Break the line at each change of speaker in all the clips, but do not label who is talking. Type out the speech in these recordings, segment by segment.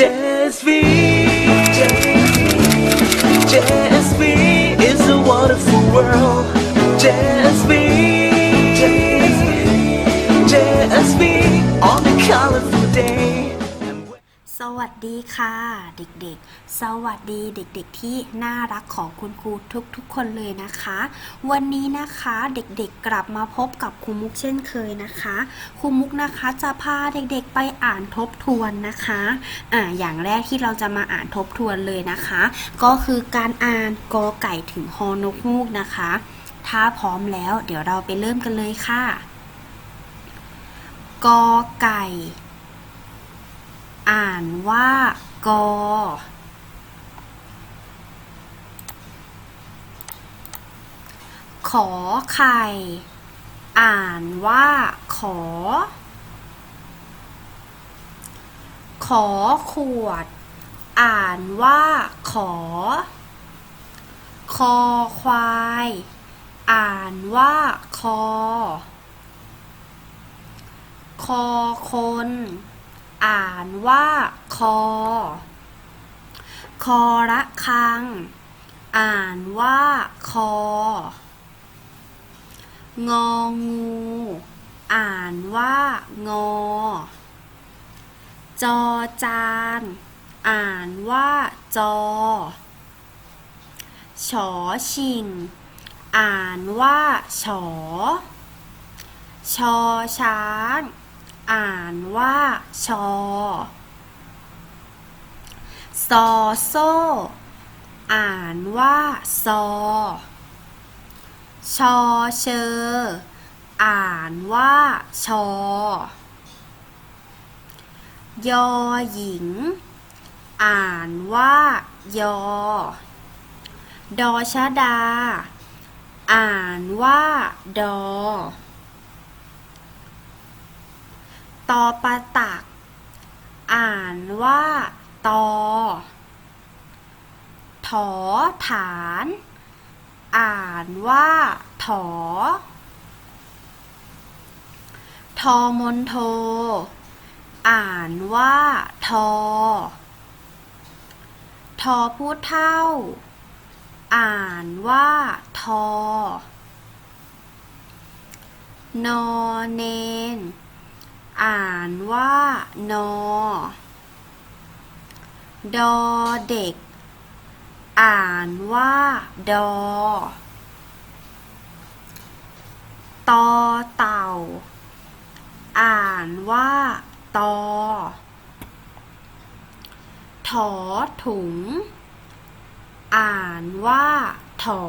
Just V. Just V is a wonderful world. Jazz
V. วัสดีค่ะ เด็กๆ สวัสดีเด็กๆ ที่น่ารักของคุณครูทุกๆ คนเลยนะคะ วันนี้นะคะเด็กๆกลับมาพบกับครูมุกเช่นเคยนะคะครูมุกนะคะจะพาเด็กๆไปอ่านทบทวนนะคะอ่าอย่างแรกที่เราจะมาอ่านทบทวนเลยนะคะ ก็คือการอ่านกอไก่ถึงฮอนกฮูกนะคะ ถ้าพร้อมแล้วเดี๋ยวเราไปเริ่มกันเลยค่ะกอไก่ อ่านว่ากอขอไข่ อ่านว่าขอ ขอขวด อ่านว่าขอ คอควาย อ่านว่าคอ คอคน อ่านว่าคอ คอระคัง อ่านว่าคอ งองู อ่านว่างอ จอจาน อ่านว่าจอ ฉอชิง อ่านว่าฉอ ชอช้าง อ่านว่าชอซอโซ อ่านว่าซอ ชอเชอ อ่านว่าชอ ยอหญิง อ่านว่า ยอ ดอชดา อ่านว่า ดอ ตอปะตัก อ่านว่าตอ ถอฐาน อ่านว่าถอ ทอมนโท อ่านว่าทอ ทอผู้เท่า อ่านว่าทอนอเนน อ่านว่านอ ดอเด็ก อ่านว่า ดอ ตอเต่า อ่านว่า ตอ ถอถุง อ่านว่า ถอ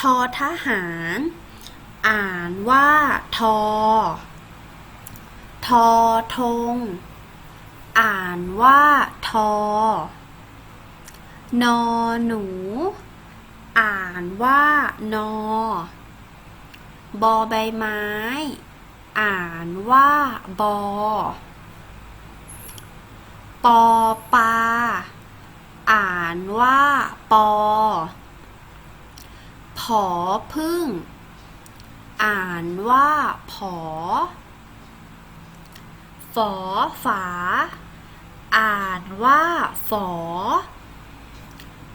ทอทหาร อ่านว่า ทอ ทอทง อ่านว่า ทอ นอหนู อ่านว่า นอ บอใบไม้ อ่านว่า บอ ปอปลาอ่านว่า ปอ อพึ่ง อ่านว่าผอ ฝอฝา อ่านว่าฝอ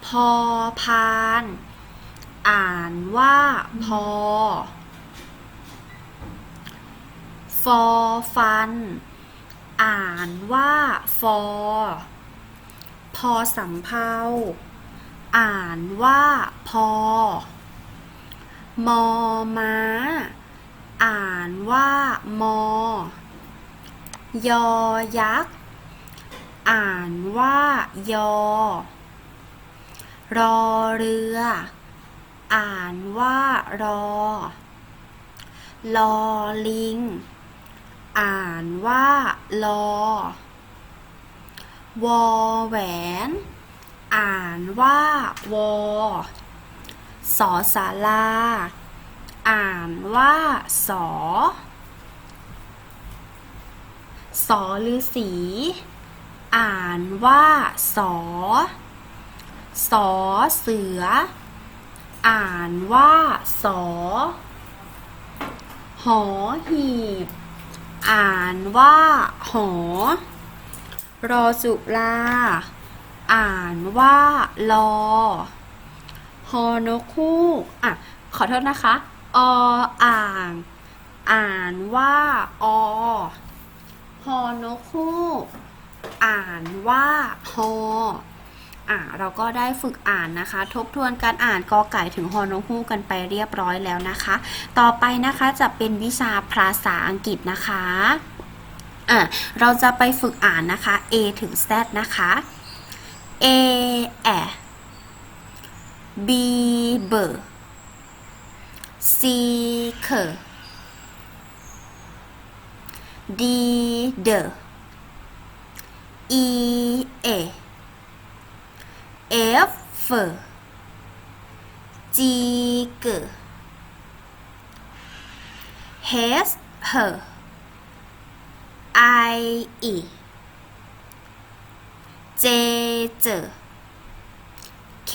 พอพาน อ่านว่าพอ ฟอฟัน อ่านว่าฟอ พอสำเภาอ่านว่าพอ มอม้า อ่านว่ามอ ยอยักษ์ อ่านว่ายอ รอเรือ อ่านว่ารอ ลอลิง อ่านว่า ลอ วอแหวน อ่านว่าวอ สอสาลา อ่านว่าสอ สอฤาษีอ่านว่าสอ สอเสือ อ่านว่าสอ หอหีบ อ่านว่าหอ รอสุลา อ่านว่าลอ ฮอนกคูกอะ ขอโทษนะคะ ออ่าง อ่านว่า อฮอนกคูกอ่านว่าฮออะเราก็ได้ฝึกอ่านนะคะ ทบทวนการอ่านกอไก่ถึงฮอนกฮูกกันไปเรียบร้อยแล้วนะคะ ต่อไปนะคะจะเป็นวิชาภาษาอังกฤษนะคะอะเราจะไปฝึกอ่านนะคะ A ถึง Z นะคะ A แอ B เบอร์ C เคอ D เดอ E เอ F เฟอ G เก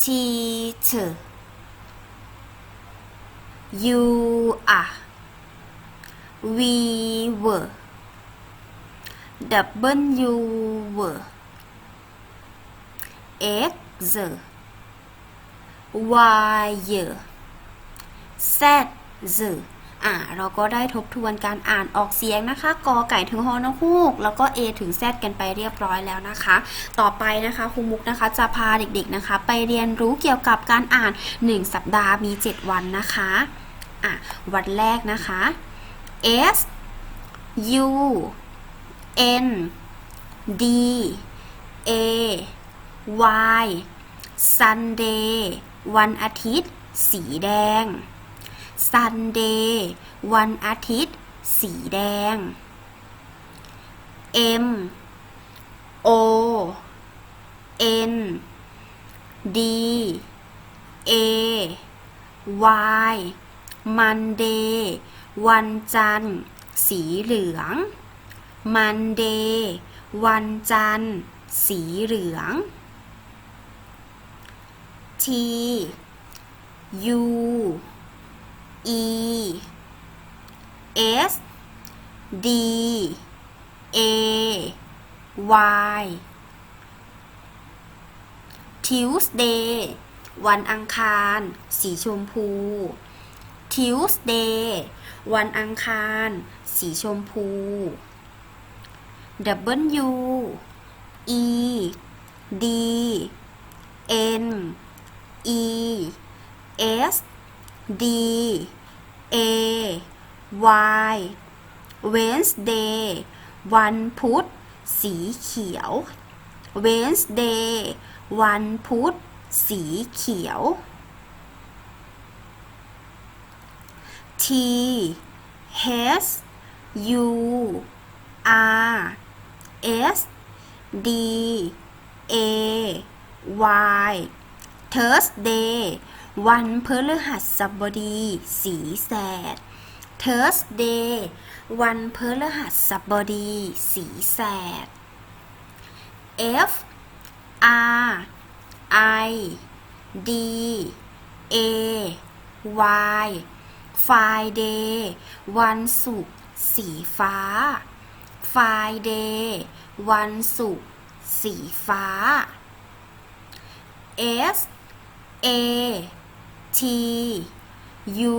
เซอ T เธอ U อะ V เวอ W เวอ X เซอ Y เยอ Z เซ ออะเราก็ได้ทบทวนการอ่านออกเสียงนะคะกอไก่ถึงฮอนกฮูก แล้วก็ A ถึง Z กันไปเรียบร้อยแล้วนะคะ ต่อไปนะคะครูมุกนะคะจะพาเด็กๆนะคะ ไปเรียนรู้เกี่ยวกับการอ่าน 1 สัปดาห์มี 7 วันนะคะอะวันแรกนะคะ S U N D A Y Sunday วันอาทิตย์ สีแดง Sunday วันอาทิตย์ สีแดง M O N D A Y Monday วันจันทร์ สีเหลือง Monday วันจันทร์ สีเหลือง T U E S D A Y Tuesday วันอังคาร สีชมพู Tuesday วันอังคาร สีชมพู W E D N E S D A Y Wednesday วันพุธ สีเขียว Wednesday วันพุธ สีเขียว T H U R S D A Y Thursday วันพฤหัสบดี สีแสด Thursday วันพฤหัสบดี สีแสด F R I D A Y Friday วันศุกร์สีฟ้า Friday วันศุกร์สีฟ้า S A T U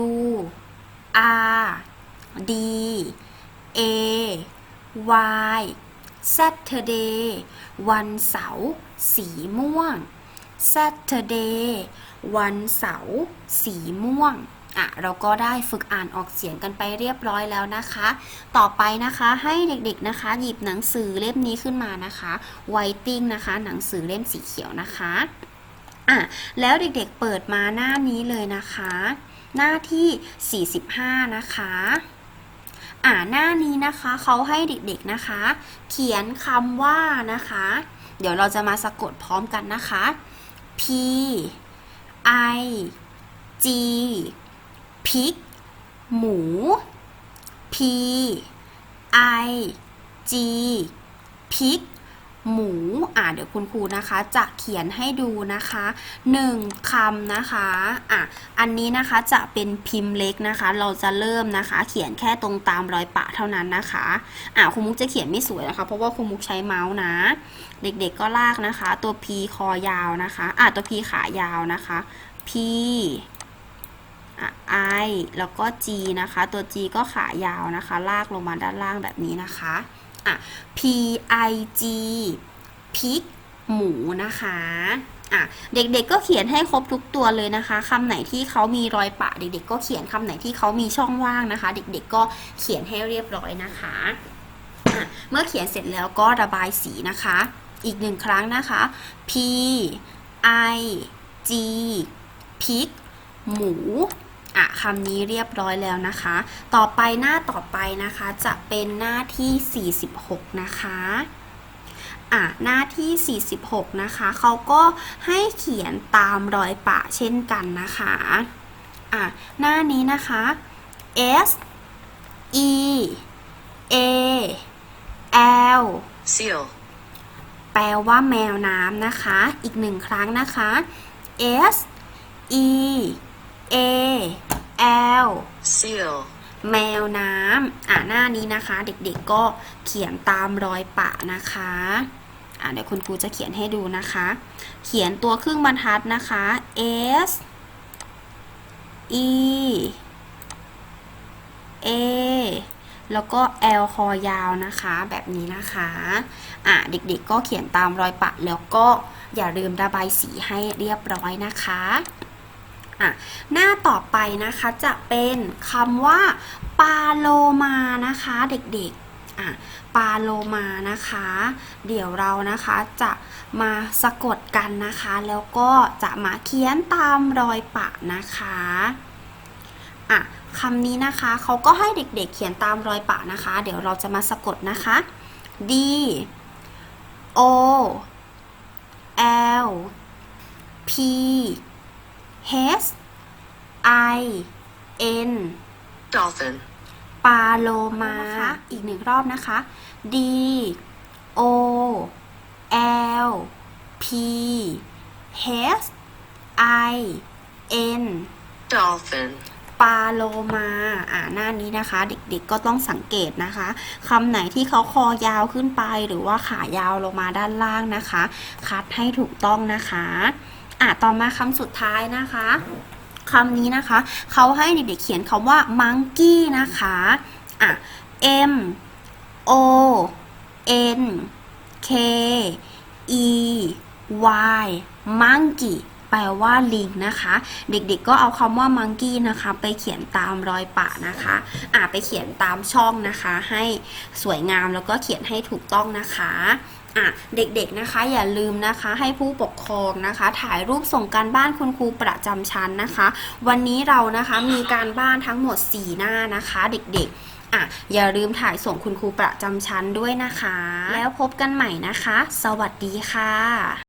R D A Y Saturday วันเสาร์สีม่วง Saturday วันเสาร์สีม่วงอะเราก็ได้ฝึกอ่านออกเสียงกันไปเรียบร้อยแล้วนะคะ ต่อไปนะคะให้เด็กๆนะคะ หยิบหนังสือเล่มนี้ขึ้นมานะคะ Whiting นะคะ หนังสือเล่มสีเขียวนะคะ อะแล้วเด็กๆเปิดมาหน้านี้เลยนะคะ หน้าที่ 45 นะคะอ่าหน้านี้นะคะเขาให้เด็กๆนะคะ เขียนคำว่านะคะ เดี๋ยวเราจะมาสะกดพร้อมกันนะคะ P I G พริกหมู P I G พริก หมู อ่าเดี๋ยวคุณครูนะคะจะเขียนให้ดูนะคะหนึ่งคำนะคะอะอันนี้นะคะจะเป็นพิมพ์เล็กนะคะ เราจะเริ่มนะคะ เขียนแค่ตรงตามรอยปะเท่านั้นนะคะอะคุณมุกจะเขียนไม่สวยนะคะ เพราะว่าคุณมุกใช้เมาส์นะ เด็กๆก็ลากนะคะ ตัว P คอยาวนะคะอะตัว P ขายาวนะคะ P อะ I แล้วก็ G นะคะ ตัว G ก็ขายาวนะคะ ลากลงมาด้านล่างแบบนี้นะคะ อะ P I G พิกหมูนะคะอะเด็กๆก็เขียนให้ครบทุกตัวเลยนะคะคำไหนที่เขามีรอยปะ เด็ก ๆ ก็เขียนคำไหนที่เขามีช่องว่างนะคะ เด็ก ๆ ก็เขียนให้เรียบร้อยนะคะะเมื่อเขียนเสร็จแล้วก็ระบายสีนะคะ อีกหนึ่งครั้งนะคะ P I G พิกหมู อะคำนี้เรียบร้อยแล้วนะคะ ต่อไปหน้าต่อไปนะคะจะเป็นหน้าที่ 46 นะคะอะหน้าที่ 46 นะคะเขาก็ให้เขียนตามรอยปะเช่นกันนะคะอะหน้านี้นะคะ S E A L
seal,
แปลว่าแมวน้ำนะคะ อีกหนึ่งครั้งนะคะ S E A L
seal,
แมวน้ำอ่าหน้านี้นะคะ เด็กๆก็เขียนตามรอยปะนะคะอ่าเดี๋ยวคุณครูจะเขียนให้ดูนะคะ เขียนตัวครึ่งบรรทัดนะคะ S E A แล้วก็ L คอยาวนะคะ แบบนี้นะคะอะเด็กๆก็เขียนตามรอยปะแล้วก็อย่าลืมระบายสีให้เรียบร้อยนะคะ อะหน้าต่อไปนะคะจะเป็นคำว่าปาโลมานะคะเด็กๆอะปาโลมานะคะ เดี๋ยวเรานะคะจะมาสะกดกันนะคะ แล้วก็จะมาเขียนตามรอยปะนะคะอะคำนี้นะคะเขาก็ให้เด็กๆเขียนตามรอยปะนะคะ เดี๋ยวเราจะมาสะกดนะคะ D O L P H I N
dolphin,
ปาโลมาอีกหนึ่งรอบนะคะ D O L P H I N
dolphin,
ปาโลมา อ่าหน้านี้นะคะ เด็กๆก็ต้องสังเกตนะคะคำไหนที่เขาคอยาวขึ้นไป หรือว่าขายาวลงมาด้านล่างนะคะ คัดให้ถูกต้องนะคะ อะต่อมาคำสุดท้ายนะคะคำนี้นะคะ เขาให้เด็กๆเขียนคำว่า monkey นะคะอะ M O N K E Y monkey แปลว่าลิงนะคะ เด็กๆก็เอาคำว่า monkey นะคะ ไปเขียนตามรอยปะนะคะอะไปเขียนตามช่องนะคะ ให้สวยงามแล้วก็เขียนให้ถูกต้องนะคะ อะเด็กๆนะคะอย่าลืมนะคะให้ผู้ปกครองนะคะ ถ่ายรูปส่งการบ้านคุณครูประจำชั้นนะคะ วันนี้เรานะคะมีการบ้านทั้งหมด 4 หน้านะคะ เด็กๆอะอย่าลืมถ่ายส่งคุณครูประจำชั้นด้วยนะคะ แล้วพบกันใหม่นะคะ สวัสดีค่ะ